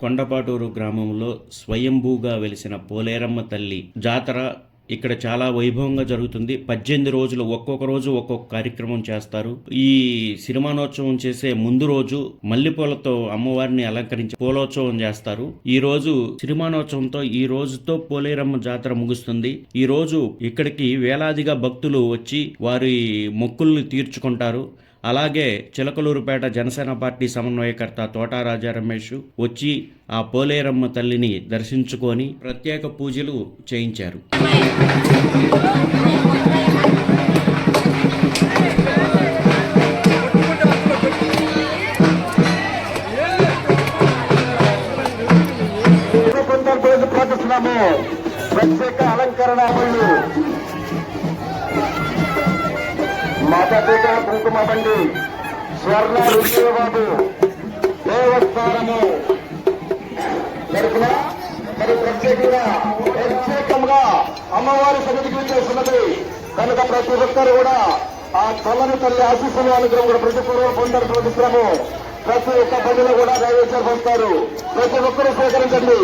కొండపాటూరు గ్రామంలో స్వయంభూగా వెలిసిన పోలేరమ్మ తల్లి జాతర ఇక్కడ చాలా వైభవంగా జరుగుతుంది. పద్దెనిమిది రోజులు ఒక్కొక్క రోజు ఒక్కొక్క కార్యక్రమం చేస్తారు. ఈ సినిమానోత్సవం చేసే ముందు రోజు మల్లెపూలతో అమ్మవారిని అలంకరించి పూలోత్సవం చేస్తారు. ఈ రోజు సినిమానోత్సవంతో ఈ రోజుతో పోలేరమ్మ జాతర ముగుస్తుంది. ఈ రోజు ఇక్కడికి వేలాదిగా భక్తులు వచ్చి వారి మొక్కుల్ని తీర్చుకుంటారు. అలాగే చిలకలూరుపేట జనసేన పార్టీ సమన్వయకర్త తోటారాజా రమేష్ వచ్చి ఆ పోలేరమ్మ తల్లిని దర్శించుకొని ప్రత్యేక పూజలు చేయించారు. ప్రత్యేక అలంకరణ పళ్ళు మొదటిగా స్వర్ణ విజయబాబు దేవస్థానము. తరఫున మరి ప్రత్యేకంగా ప్రత్యేకంగా అమ్మవారి సన్నిధికి చేస్తున్నది కనుక ప్రతి ఒక్కరు కూడా ఆ తల్లని తల్లి ఆశీస్సులు అనుగ్రహం కూడా ప్రతి పూర్వం పొందారు ప్రకటిస్తున్నాము ప్రతి ఒక్క బండిలో కూడా నైవేద్యాలు వస్తారు. ప్రతి ఒక్కరూ స్వీకరించండి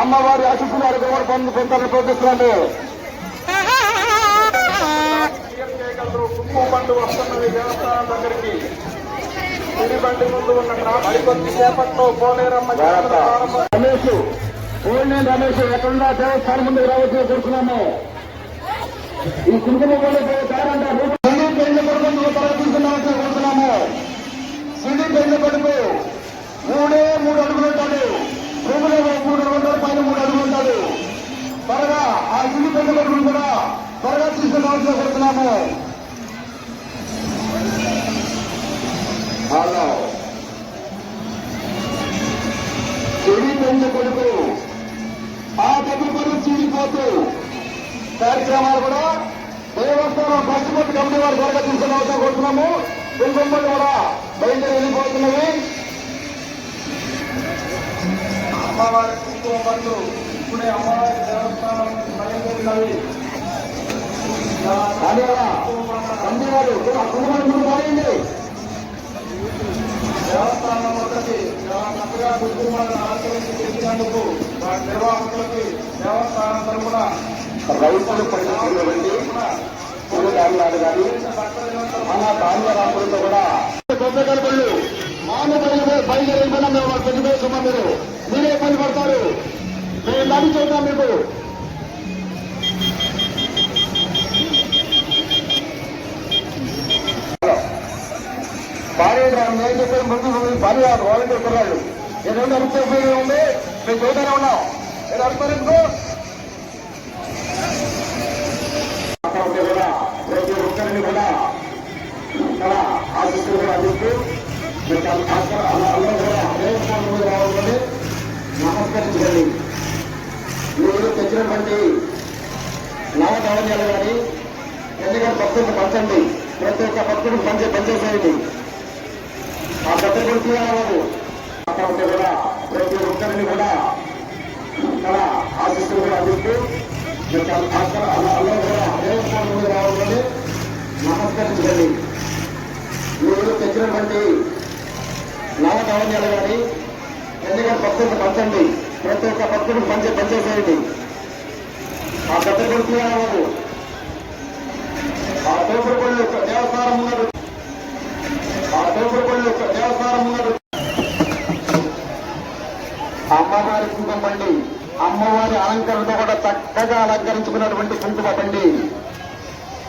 అమ్మవారి ఆశీస్సులు అనుగ్రహం కూడా పొంది పొందాలని కుంకుమ బండి వస్తున్నది దేవస్థానం దగ్గరికి. సిరి బండి ముందు ఉన్న ట్రాఫిక్ మరికొద్ది సేపట్లో పోలేరమ్మ రమేష్ రమేష్ ఎక్కడున్నా దేవస్థానం ముందుకు రావచ్చు కోరుతున్నాము ఈ కుంకుమ కోరుతున్నాము సిడి పెళ్ళి కొడుకు మూడే మూడు అడుగులు ఉంటాడు. భూమిలో మూడు అడుగులు ఉంటాడు పైన మూడు అడుగులు ఉంటాడు. త్వరగా ఆ సిడి పెళ్ళి కొడుకును కూడా త్వరగా తీసుకున్నామని కోరుతున్నాము కమిటీ వారు త్వరగా తీసుకుని అవసరం కోరుతున్నాము. కుంకుమలు కూడా బయలుదేరి వెళ్ళిపోతున్నవి. అమ్మవారి కుంకుమ బండ్లు ఇప్పుడే అమ్మవారి దేవస్థానం బయలుదేరినవి తండ్రి కుంకుమలు ముందు మారింది దేవస్థానం చాలా చక్కగా కుంకుమలను ఆచరించి తెచ్చినందుకు నిర్వాహకులకి దేవస్థానం తరఫున రైతులు బయలుదేరి బయలుదేరి వెళ్ళిపోయినా మేము తెలియజేస్తున్నాం మీరు మీరే ఇబ్బంది పడతారు. మేము నడి చూద్దాం మీకు. భార్య నేను చెప్పిన? ముందు భార్య వాళ్ళకి కుర్రాళ్ళు నేను ఉపయోగం ఉంది మేము చూడనే ఉన్నాం. నేను కూడా ప్రతి ఒక్కరిని కూడా ఆశిస్తులు అందిస్తూ మీకు అక్కడ అందరూ కూడా దేవస్థానం మీద రావాలని నమస్కరించండి మీరు తెచ్చినటువంటి నవధాన్యాలు కానీ ఎందుకంటే భక్తులకు పంచండి. ప్రతి ఒక్క భక్తుడికి పంచే పనిచేసేయండి ఆ పెద్ద కొడుకు రావాలి కూడా ప్రతి ఒక్కరిని కూడా ఇక్కడ ఆశిస్తులు కూడా అందిస్తూ అందరూ కూడా దేవస్థానం మీద రావాలని నమస్కరించండి. మీరు తెచ్చినటువంటి నవధాన్యాలు కానీ ఎందుకంటే భక్తులకు పంచండి. ప్రతి ఒక్క భక్తుడు పంచే పనిచేసేయండి. ఆ పెద్ద కొడుకు రావాలి ఆ తోపుడుపల్లి పళ్ళు దేవస్థానం ఉన్నారు ఆ తోపుడుపల్లి పళ్ళు దేవస్థానం ఉన్నారు అమ్మవారి కుంకుమ బండి అమ్మవారి అలంకరణతో కూడా చక్కగా అలంకరించుకున్నటువంటి కుంకుమ బండి.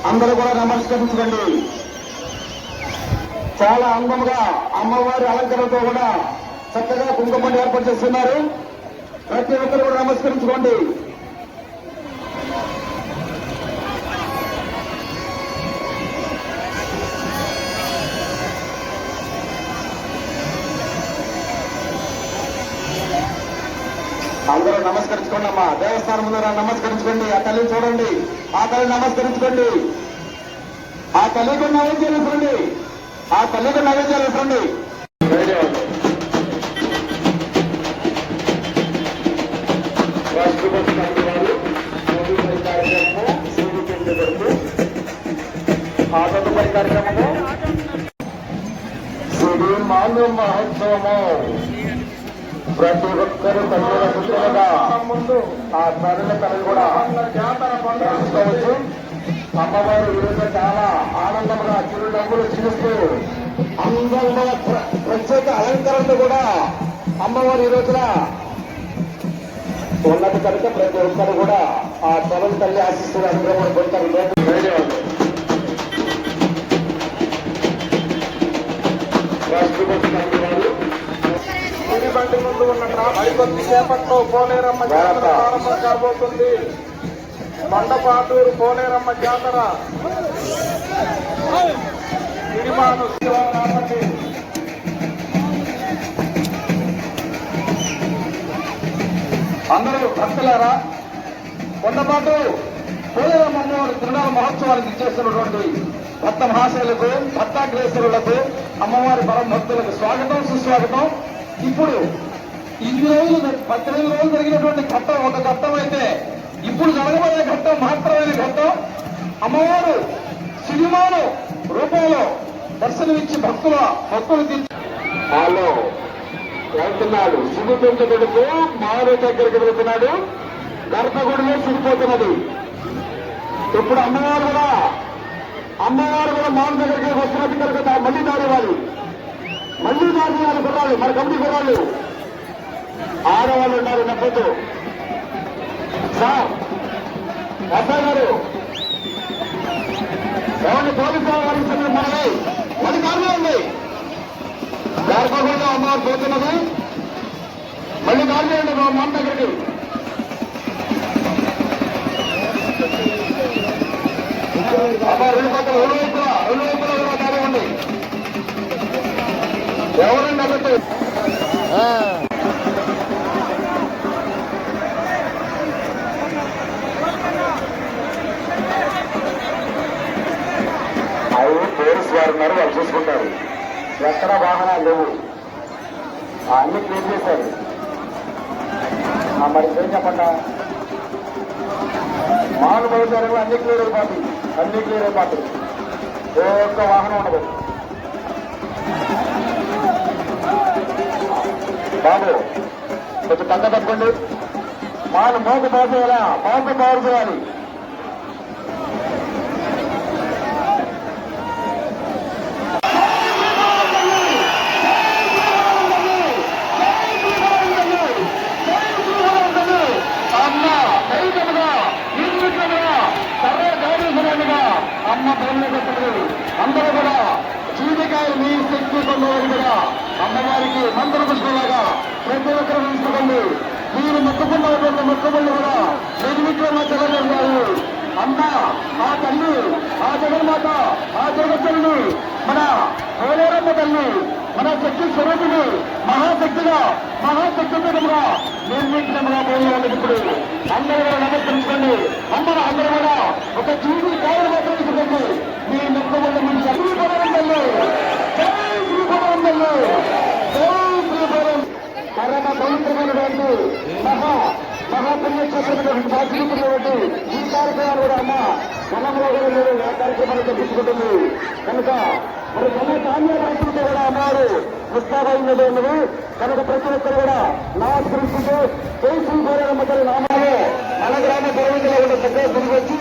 అందరూ కూడా నమస్కరించుకోండి. చాలా అందంగా అమ్మవారి అలంకరణతో కూడా చక్కగా కుంకుమని ఏర్పాటు చేస్తున్నారు. ప్రతి ఒక్కరు కూడా నమస్కరించుకోండి. అందరూ నమస్కరించుకోండి అమ్మా. దేవస్థానం ముందర నమస్కరించుకోండి. ఆ తల్లిని చూడండి. ఆ తల్లిని నమస్కరించుకోండి. ఆ తల్లికి నైవేద్యాలు ఇవ్వండి. ఆ తల్లికి నైవేద్యాలు ఇవ్వండి. తదుపరి కార్యక్రమము. శ్రీ మాను మహోత్సవము. ప్రతి ఒక్కరూ తల్లిల పుత్రులుగా ఆ తల్లి తల్లి కూడా తెలుసుకోవచ్చు. అమ్మవారు ఈరోజు చాలా ఆనందంగా చిరునవ్వులు చూస్తూ అందంగా ప్రత్యేక అలంకరణతో కూడా అమ్మవారు ఈ రోజున ఉన్నది కనుక ప్రతి ఒక్కరు కూడా ఆ తొలగి తల్లి ఆశిస్తున్న అనుగ్రహం పొందుతారు. ధన్యవాదాలు గుడి బండి ముందు ఉన్న ట్రా- మరికొద్ది పోలేరమ్మ జాతర ప్రారంభం కాబోతుంది మండపాటూరు పోలేరమ్మ జాతర సిరిమాను అందరూ భక్తులారా కొండపాటు పోలేరమ్మ అమ్మవారి తిరునాల మహోత్సవానికి చేస్తున్నటువంటి భక్త మహాశయులకు భక్తాగ్రేసరులకు అమ్మవారి పరమ భక్తులకు స్వాగతం సుస్వాగతం. ఇప్పుడు ఇన్ని రోజులు పద్దెనిమిది రోజులు జరిగినటువంటి ఘట్టం ఒక ఘట్టం అయితే ఇప్పుడు జరగబోయే ఘట్టం మహత్తరమైన ఘట్టం. అమ్మవారు సినిమాను రూపంలో దర్శనమిచ్చి భక్తుల భక్తులు తీర్చి హలో. వెళ్తున్నాడు. సిగ్గు పెంచబడుతూ మారు దగ్గరికి వెళ్తున్నాడు. గర్భగుడిలో సిరిపోతున్నది ఇప్పుడు అమ్మవారు కూడా అమ్మవారు కూడా మామ దగ్గరికి వస్తున్నట్టు కనుక మళ్ళీ దాడేవాళ్ళు మళ్ళీ దారేవాలి కుర్రాళ్ళు మన కమిటీ కుర్రాళ్ళు ఆడవాళ్ళు ఉన్నారు నప్పదు సార్ ఎస్ఐ గారు. ఎవరిని పోలీసు వారి మనమే? పది కార్లు ఉంది గర్భగుడిలో అమ్మవారు పోతున్నది. మళ్ళీ దారి చేయండి మా మామ దగ్గరికి? అమ్మ రెండు పక్కల రెండు వైపులా రెండు వైపులా కూడా ఎవరండి అన్నట్టు అవి పోలీసు వారు ఉన్నారు వాళ్ళు చూసుకుంటారు ఎక్కడ వాహనాలు లేవు అన్ని క్లీన్ చేశారు ఆ మరి ఏం చెప్పండి మాను బయలుదేరే అన్ని క్లియర్ అయిపోతుంది అన్ని క్లియర్ అయిపోతుంది ఏ ఒక్క వాహనం ఉండదు. బాబు కొంచెం పక్క తప్పండి వాళ్ళు మోక బాగు చేయాలా? మోక బాగు చేయాలి. అమ్మ బయలుదేరుతుంది అందరూ కూడా జీవికాయలు మీ శక్తి పొందేవారు కూడా అమ్మవారికి మంత్ర పుష్పలాగా ప్రతి ఒక్కరు ఉంచుకోండి మీరు మొక్కుకున్నటువంటి మొక్కుబళ్ళు కూడా నిర్మితంగా చెల్లగలిగారు అమ్మ ఆ తల్లి ఆ జగన్మాత ఆ జగత్తుల్ని మన పోలేరమ్మ తల్లి మన శక్తి స్వరూపుడు మహాశక్తిగా మహాశక్తిగా నిర్మించడంగా పోయేవాళ్ళు ఇప్పుడు. అందరూ కూడా నమస్కరించుకోండి అందరూ అందరూ కూడా ఒక జీవి కాయలు మాత్రం ఇసుకోండి మీ మొక్కబడి మీ శ్రీపురం తల్లి జై శ్రీపురం తల్లి. జై శ్రీపురం పరమ పవిత్రమైనటువంటి మహా మహాపుణ్యక్షేత్రమైనటువంటి ఈ కార్యక్రమాలు కూడా అమ్మ మనలో కూడా మీరు ఆ కనుక మరి మన ధాన్య రైతులతో కూడా అన్నారు నిష్ఠాభైనది ఉన్నది కనుక ప్రతి ఒక్కరు కూడా నా నమస్కరిస్తూ జై శ్రీపురమ్మ తల్లి నామాలు. మన గ్రామ పరిమితిలో ఉన్న పెద్ద తిరిగి వచ్చి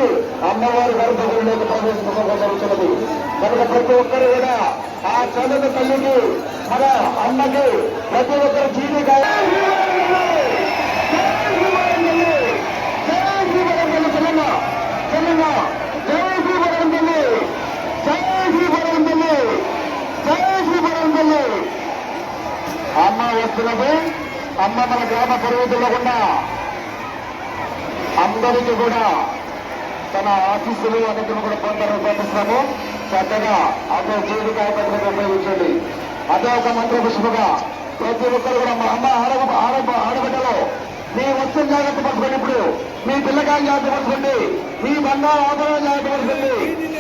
అమ్మవారి గర్భగుడిలోకి ప్రవేశించడం జరుగుతున్నది. కనుక ప్రతి ఒక్కరు కూడా ఆ చదువు తల్లికి మన అమ్మకి ప్రతి ఒక్కరు జీవిగా మన గ్రామ అందరికీ కూడా తన ఆఫీసులు అన్నింటిని కూడా పొందాలని పంపిస్తాము చక్కగా అదే జీవికాయ పత్రిక ఉపయోగించండి. అదే ఒక మంత్రి పుష్పగా ప్రతి ఒక్కరు కూడా మా అమ్మ ఆడ ఆడ ఆడబిడ్డలో మీ వస్తువు జాగ్రత్త పరచుకోండి ఇప్పుడు. మీ పిల్లకాయలు జాగ్రత్త పరచుకోండి మీ బంగారు ఆభరణాలు జాగ్రత్త పరచుకోండి